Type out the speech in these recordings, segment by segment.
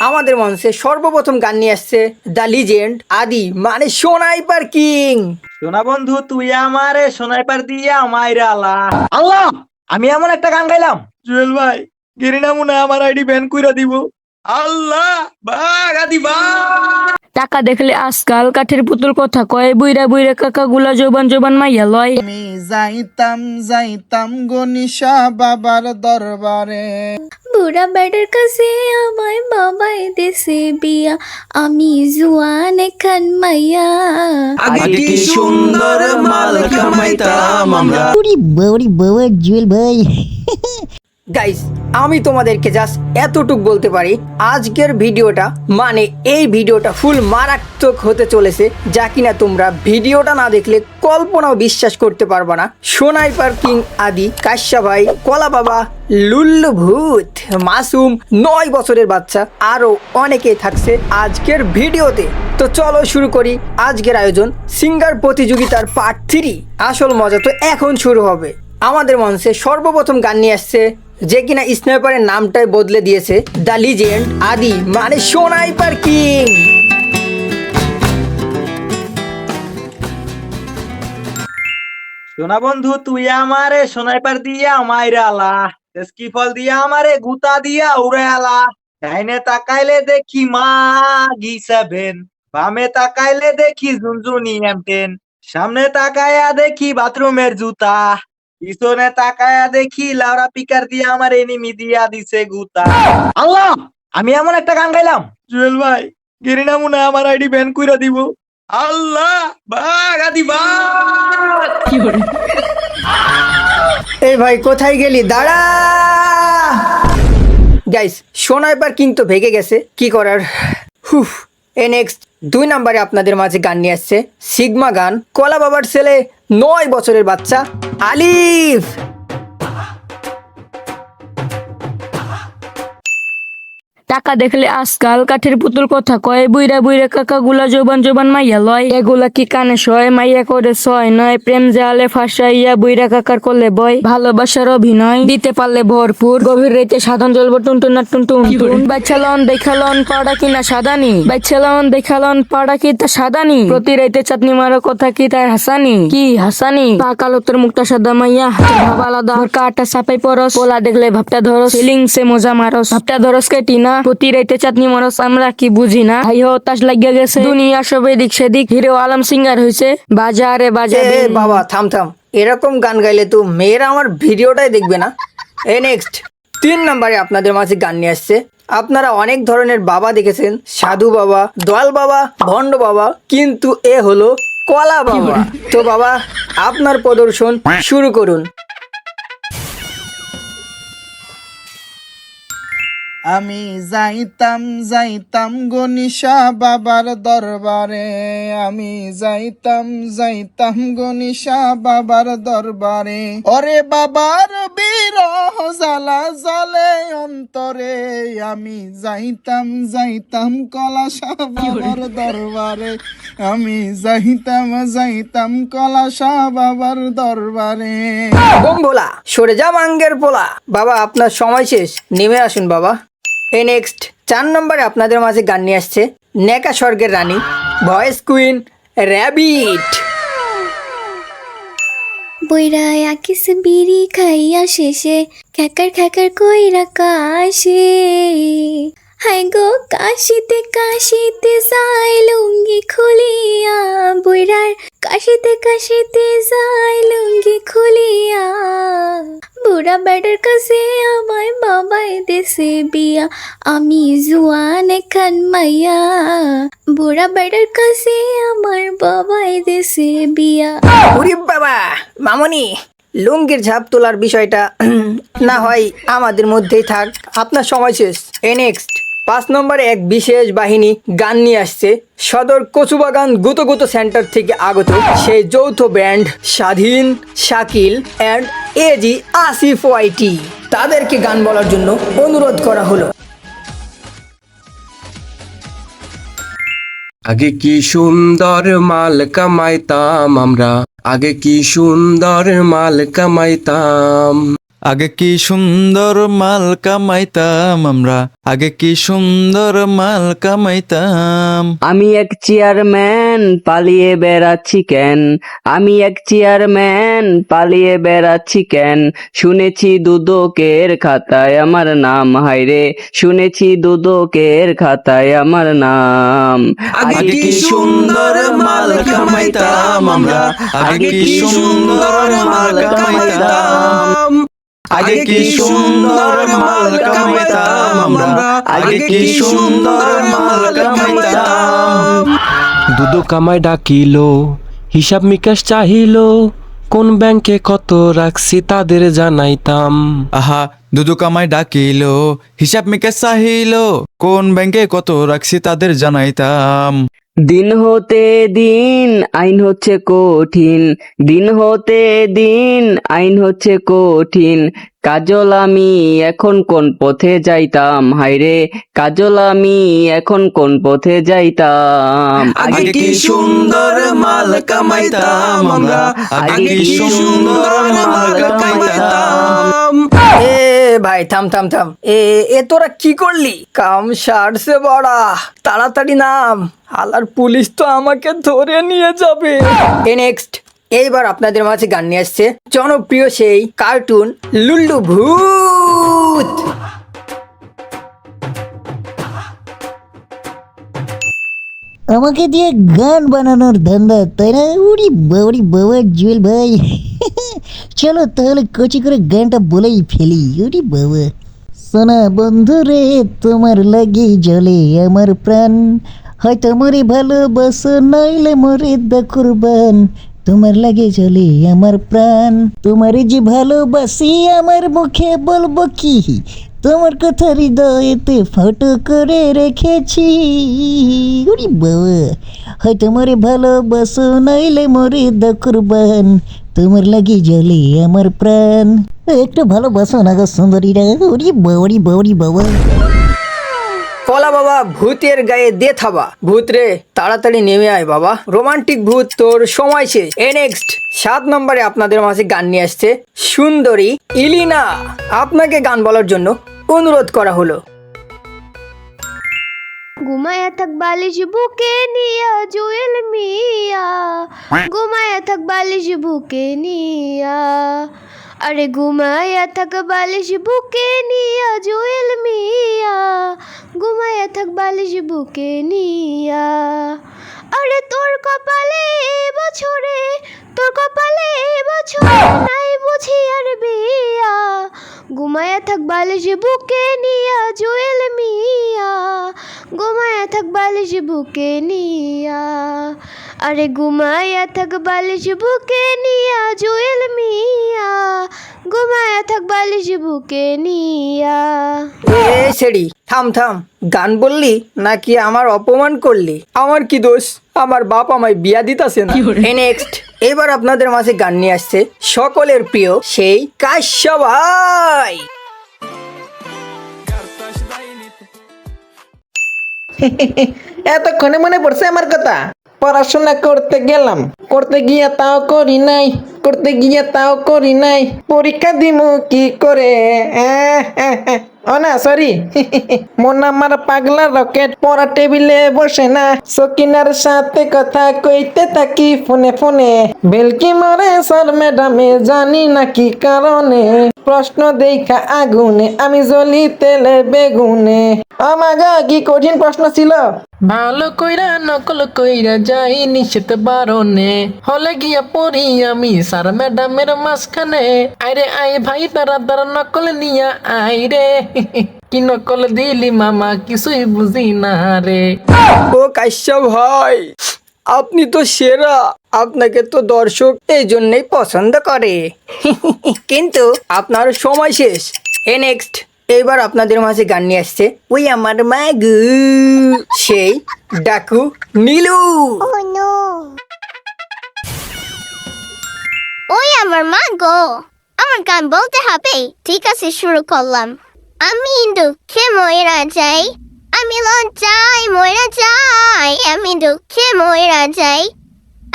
আমাদের মঞ্চে সর্বপ্রথম গান নিয়ে আসছে দ্য লিজেন্ড আদি মানে সোনাইপার কিং। সোনা বন্ধু তুই আমারে সোনাইপার দিয়া মাইরা আলা আল্লাহ আমি এমন একটা গান গাইলাম। জুয়েল ভাই গেরিনা মনে আমার আইডি ব্যান কইরা দিব। আল্লাহ বাঘ আদি টাকা দেখলে আজকাল কাঠের পুতুল কথা কয় বুইরা বুইরা কাকা গুলা জোবান জোবান মাইয়া লয়। আমি যাইতাম যাইতাম গনিশা বাবার দরবারে। বুড়া বেটার কাছে আমায় বাবাই দেশে বিয়া। আমি জুয়ান খান মাইয়া। আগে কি সুন্দর মাল কামাইতাম আমরা। ওরে বাবা বাবা জুয়েল ভাই। গাইস আমি তোমাদেরকে জাস্ট এতটুক বলতে পারি, আজকের ভিডিওটা মানে এই ভিডিওটা ফুল মারাত্মক হতে চলেছে, যা কিনা তোমরা ভিডিওটা না দেখলে কল্পনাও বিশ্বাস করতে পারবা না। সোনাইপার কিং আদি, কাশ্যা ভাই, কলা বাবা, লুল্লু ভূত, মাসুম, নয় বছরের বাচ্চা আরও অনেকেই থাকছে আজকের ভিডিওতে। তো চলো শুরু করি আজকের আয়োজন, সিঙ্গার প্রতিযোগিতার পার্ট থ্রি আসল মজা তো এখন শুরু হবে। আমাদের মঞ্চে সর্বপ্রথম গান নিয়ে আসছে যে কিনা স্নাইপারের নামটাই বদলে দিয়েছে দ্য লিজেন্ড আদি মানে সোনাইপার কিং। সোনা বন্ধু, তুই আমারে সোনাইপার দিয়া মাইরালা কি ফল দিয়া আমারে গুতা দিয়া উড়ে আলা ডাইনে তাকাইলে দেখি মা গি সেভেন, বামে তাকাইলে দেখি ঝুনঝুনি এমটেন সামনে তাকায়া দেখি বাথরুমের জুতা। পিছনে তাকায়া দেখি লাউরা পিকার দিয়ে আমার এনিমি দিয়া দিছে গুতা। আল্লাহ আমি এমন একটা গান গাইলাম। জুয়েল ভাই গেরিনা মনে আমার আইডি ব্যান কইরা দিব। আল্লাহ বাঘ আদি বাঘ। এই ভাই কোথায় গেলি? দাঁড়া। গাইস সোনাইপার কিং তো ভেগে গেছে। কি করার? হুফ এ নেক্সট দুই নাম্বারে আপনাদের মাঝে গান নিয়ে আসছে। সিগমা গান। কলা বাবার ছেলে নয় বছরের বাচ্চা আলিফ। টাকা দেখলে আজকাল কাঠের পুতুল কথা কয় বুইরা বুইরা কাকা গুলা জোবান জোবান মাইয়া লয়। এগুলা কি কানে সয় মাইয়া করে সয় নয় প্রেম জালে ফাঁসাইয়া বুইরা কাকার করলে বয়। ভালোবাসার অভিনয় দিতে পারলে ভরপুর। গভীর রাইতে সাধন জ্বলবো টুনটুনা টুনটুন। টুন বাচ্চালন দেখালন পাড়া কিনা সাদানি। বাচ্চালন দেখালন পাড়া কি তা সাদানি? প্রতি রাইতে চাটনি মারো কথা কি তার হাসানি? কি হাসানি? কালো তোর মুখটা সাদা মাইয়া। ভাব আলাদা। কাটা চাপাই পরস পোলা দেখলে ভাবটা ধরস। সিলিং সে মজা মারস। ভাবটা ধরস কেটি না প্রতি রাইতে চাটনি মারস, আমরা কি বুঝি না? ভাই হতাশ লাগিয়া গেছে। দুনিয়া সব এদিক সেদিক, হিরো আলম সিঙ্গার হইছে। বাজারে বাজারে। বাবা, থাম থাম। এরকম গান গাইলে তো মেয়েরা আমার ভিডিওটাই দেখবে না। এ নেক্সট তিন নম্বরে আপনাদের মাঝে গান নিয়ে আসছে। আপনারা অনেক ধরনের বাবা দেখেছেন। সাধু বাবা, দয়াল বাবা, ভণ্ড বাবা, কিন্তু এ হলো কলা বাবা। তো বাবা, আপনার প্রদর্শন শুরু করুন। আমি যাইতাম যাইতাম গনিশা বাবার দরবারে। আমি যাইতাম যাইতাম গনিশা বাবার দরবারে। ওরে বাবার বিরহ জ্বালা জলে অন্তরে। আমি যাইতাম যাইতাম কলাশা বাবার দরবারে। আমি যাইতাম যাইতাম কলাশা বাবার দরবারে। বোম ভোলা, সরে যা মাঙ্গের পোলা। বাবা, আপনার সময় শেষ। নেমে আসুন বাবা। এ নেক্সট চার নম্বরে আপনাদের মাঝে গান নিয়ে আসছে নেকা স্বর্গের রানী, ভয়েস কুইন, র্যাবিট। বইরা আকিস বিড়ি খাইয়া শেষে, খ্যাকার খ্যাকার কইরা কাশে। হাই গো, কাশিতে কাশিতে যাই লুঙ্গি খুলিয়া বইরার কাশিতে কাশিতে যাই লুঙ্গি খুলিয়া। বুড়া বেটার কাছে আমায় বাবাই দেশে বিয়া। আমি জুয়ান খান মাইয়া। বুড়া বেটার কাছে আমার বাবাই দেশে বিয়া। ওরে বাবা, মামনি, লুঙ্গির ঝাপ তোলার বিষয়টা না হয় আমাদের মধ্যেই থাক। আপনার সময় শেষ। এ নেক্সট পাঁচ নম্বরে এক বিশেষ বাহিনী গান নিয়ে আসছে। সদর কচুবাগান গুতো গুতো সেন্টার থেকে আগত সেই যৌথ ব্যান্ড স্বাধীন, Shakil and A G Asif Y T. তাদেরকে গান বলার জন্য অনুরোধ করা হলো। আগে কি সুন্দর মাল কামাইতাম আমরা, আগে কি সুন্দর মাল কামাইতাম। আগে কি সুন্দর মাল কামাইতাম আমরা? আগে কি সুন্দর মাল কামাইতাম? আমি এক চেয়ারম্যান পালিয়ে বেড়াচ্ছি কেন? আমি এক চেয়ারম্যান পালিয়ে বেড়াচ্ছি কেন? শুনেছি দুদকের খাতায় আমার নাম হাইরে শুনেছি দুদকের খাতায় আমার নাম। আগে কি সুন্দর মাল কামাইতাম আমরা? আগে কি সুন্দর মাল কামাইতাম? আগে কি সুন্দর মাল কামাইতাম আমরা? আগে কি সুন্দর মাল কামাইতাম? দুদু কামাই ডাকিলো হিসাব মিকাশ চাহিলো কোন ব্যাংকে কত রাখছি তাদের জানাইতাম। আহা দুদু কামাই ডাকিল হিসাব মিকে চাহিল কোন ব্যাংকে কত রাখছি তাদের জানাইতাম। দিন হতে দিন আইন হচ্ছে কঠিন। দিন হতে দিন আইন হচ্ছে কঠিন। কাজল আমি এখন কোন পথে যাইতাম? হাইরে কাজল আমি এখন কোন পথে যাইতাম? আগে কি সুন্দর মাল কামাইতাম আমরা? আগে কি সুন্দর মাল কামাইতাম? এ ভাই থাম থাম থাম। এ এ তোরা কি করলি? কাম সারছে বড়া। তাড়াতাড়ি নাম। হালার পুলিশ তো আমাকে ধরে নিয়ে যাবে। এ নেক্সট এইবার আপনাদের মাঝে গান নিয়ে আসছে জনপ্রিয় সেই কার্টুন লুল্লু ভূত। আমাকে দিয়ে গান বানানোর ধান্দা তাই না? উড়ি বাউরি বাবা জুয়েল ভাই। চলো তাহলে কচি করে গানটা বলেই ফেলি উড়ি বাবা সোনা বন্ধু রে তোমার লাগে জলে আমার প্রাণ হয়তো মরে ভালোবাসো নইলে মরে দা তোমার লাগে চলে আমার প্রাণ তোমার যে ভালোবাসি আমার মুখে বলব কি তোমার কথা হৃদয়েতে ফটো করে রেখেছি বাবা হয়তো মরে ভালোবাসো নইলে মরে দা তোমার লাগে জলে আমার প্রাণ। একটু ভালোবাসো না গো সুন্দরীরা। উরি বাবরি বাবরি বাবা কলা বাবা। ভূতের গায়ে দে থাবা। ভূত রে, তাড়াতাড়ি নেমে আয় বাবা। রোমান্টিক ভূত, তোর সময় শেষ। এ নেক্সট সাত নম্বরে আপনাদের মাঝে গান নিয়ে আসছে সুন্দরী ইলিনা। আপনাকে গান বলার জন্য অনুরোধ করা হলো। ঘুমায়া থাক বালিশ বুকে নিয়া জুয়েল মিয়া। ঘুমায়া থাক বালিশ বুকে নিয়া। আরে ঘুমায়া থাক বালিশ বুকে নিয়া জুয়েল মিয়া। ঘুমায়া থাক বালিশ বুকে নিয়া। আরে তোর কপালে বছরে তোর কপালে বছরে নাই বুঝি আর বিয়া। ঘুমায়া থাক বালিশ বুকে নিয়া জুয়েল মিয়া। ঘুমায়া থাক বালিশ বুকে নিয়া আরে ঘুমায়া থাক বালিশ বুকে নিয়া জুয়েল মিয়া ঘুমায়া থাক বালিশ বুকে নিয়া এ সেড়ি থাম থাম। গান বললি নাকি আমার অপমান করলি? আমার কি দোষ? আমার বাপ আমায় বিয়া দিতাছে না? নেক্সট এবার আপনাদের মাঝে গান নিয়ে আসছে সকলের প্রিয় সেই কাশ্যপ এতক্ষণে মনে পড়ছে আমার কথা? পড়াশোনা করতে গেলাম, করতে গিয়া তাও করি নাই, করতে গিয়া তাও করি নাই। পরীক্ষা দিমু কি করে। ও না সরি মন আমার পাগলা রকেট, পড়া টেবিলে বসে না। সকিনার সাথে কথা কইতে থাকি ফোনে ফোনে। বেলকি মরে, স্যার ম্যাডামে জানি না কি কারণে। প্রশ্ন দেখা আগুনে, আমি জ্বলি তেলে বেগুনে। আমাগা কি কঠিন প্রশ্ন ছিল। ভালো কইরা, নকল কইরা যাই নিশ্চিত বারণে। হলে গিয়া পড়ি আমি স্যার ম্যাডামের মাঝখানে। আইরে আই ভাই তারা তারা নকল নিয়া আইরে। কি নকল দিলি মামা কিছুই বুঝি না রে। ও কাশ্যপ ভাই আপনি তো সেরা। আপনাকে তো দর্শক এই জন্যই পছন্দ করে। কিন্তু আপনার সময় শেষ। এ নেক্সট এইবার আপনাদের মাঝে গান নিয়ে আসছে ওই আমার মাগু সেই ডাকু নীলু। ওই আমার মা গো আমার গান বলতে হবে ঠিক আছে শুরু করলাম। আমি দুঃখে ময়রা যাই, আমি লজ্জায় ময়রা যাই, আমি দুঃখে ময়রা যাই,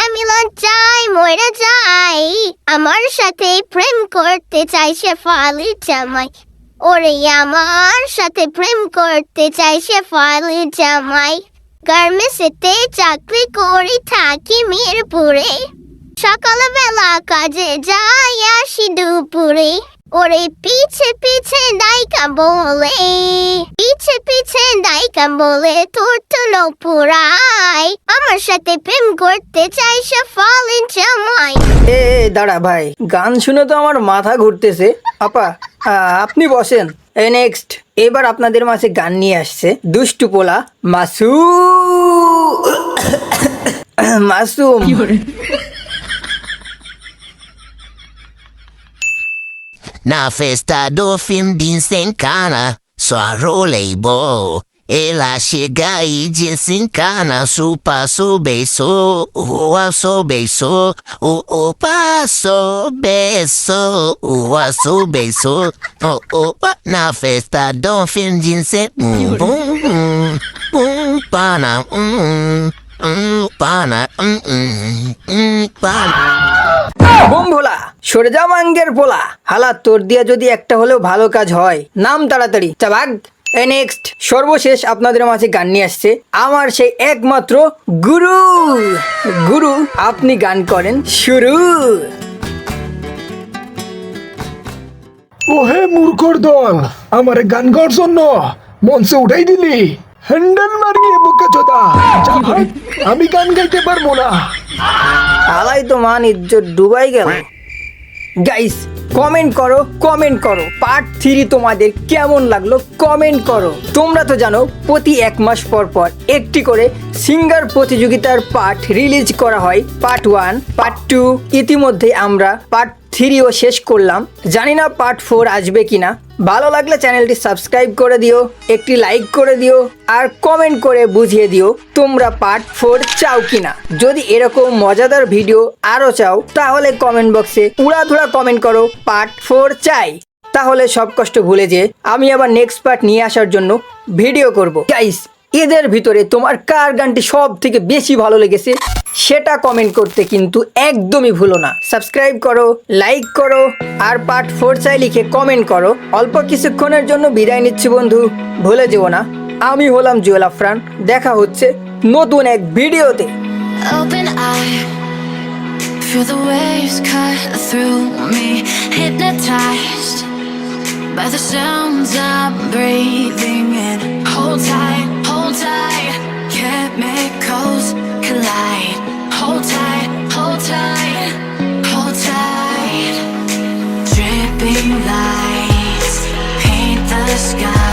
আমি লজ্জায় ময়রা যাই, আমার সাথে প্রেম করতে চাই সে ফালি জামাই। ওরে আমার সাথে প্রেম করতে চাই সে ফালি জামাই। গার্মেন্টসেতে চাকরি করি থাকি মিরপুরে, সকালবেলা কাজে যাই আসি দুপুরে। ওরে পিছে পিছে দাইকা বলে পিছে পিছে দাইকা বলে তোর তো পুরাই। আমার সাথে প্রেম করতে চাই সে ফলেন জামাই। এ দাঁড়া ভাই গান শুনে তো আমার মাথা ঘুরতেছে। আপা আপনি বসেন। এ নেক্সট এবার আপনাদের মাঝে গান নিয়ে আসছে। দুষ্টু পোলা মাসু। Masum. Na festa do fim de desencana, só roleibo. Ela chega e desencana, beijo, o asso beijo, o o passo beijo, o asso beijo, o opa na festa do fim de desencana, bum bum bum pana, um um pana, um um um pana. Bom Bhola সরে যা মাঙ্গের পোলা। হালা, তোর দিয়া যদি একটা হলেও ভালো কাজ হয়, নাম তাড়াতাড়ি। চাবাগ নেক্সট সর্বশেষ আপনাদের মাঝে গান নিয়ে আসছে। আমার সেই একমাত্র গুরু। গুরু, আপনি গান করেন শুরু। ওহে মূর্খর দল, আমার গান গাওয়ার জন্য মঞ্চে উঠাই দিলি। হ্যান্ডেল মারিয়ে বোকা চোদা। আমি গান গাইতে পারব না। আলাই তো মান ইজ্জত ডুবাই গেল। গাইস কমেন্ট করো কমেন্ট করো। পার্ট থ্রি তোমাদের কেমন লাগল কমেন্ট করো। তোমরা তো জানো, প্রতি এক মাস পর পর একটি করে সিঙ্গার প্রতিযোগিতার পার্ট রিলিজ করা হয় পার্ট ওয়ান পার্ট টু ইতিমধ্যে আমরা পার্ট থ্রিও শেষ করলাম। জানি না পার্ট ফোর আসবে কিনা। ভালো লাগলে চ্যানেলটি সাবস্ক্রাইব করে দিও, একটি লাইক করে দিও, আর কমেন্ট করে বুঝিয়ে দিও তোমরা পার্ট ফোর চাও কিনা। যদি এরকম মজাদার ভিডিও আরও চাও, তাহলে কমেন্ট বক্সে উড়াধুরা কমেন্ট করো পার্ট ফোর চাই। তাহলে সব কষ্ট ভুলে যে আমি আবার নেক্সট পার্ট নিয়ে আসার জন্য ভিডিও করব। গাইস এদের ভিতরে তোমার কার গানটি সব থেকে বেশি ভালো লেগেছে সেটা কমেন্ট করতে কিন্তু একদমই ভুলো না। সাবস্ক্রাইব করো লাইক করো আর পার্ট ফোর চাই লিখে কমেন্ট করো। অল্প কিছুক্ষণের জন্য বিদায় নিচ্ছি বন্ধু ভুলে যেও না। আমি হলাম জুয়েল আফরান দেখা হচ্ছে নতুন এক ভিডিওতে। By the sounds I'm breathing in. Hold tight, Chemicals collide. Hold tight, hold tight, hold tight. Dripping lights paint the sky.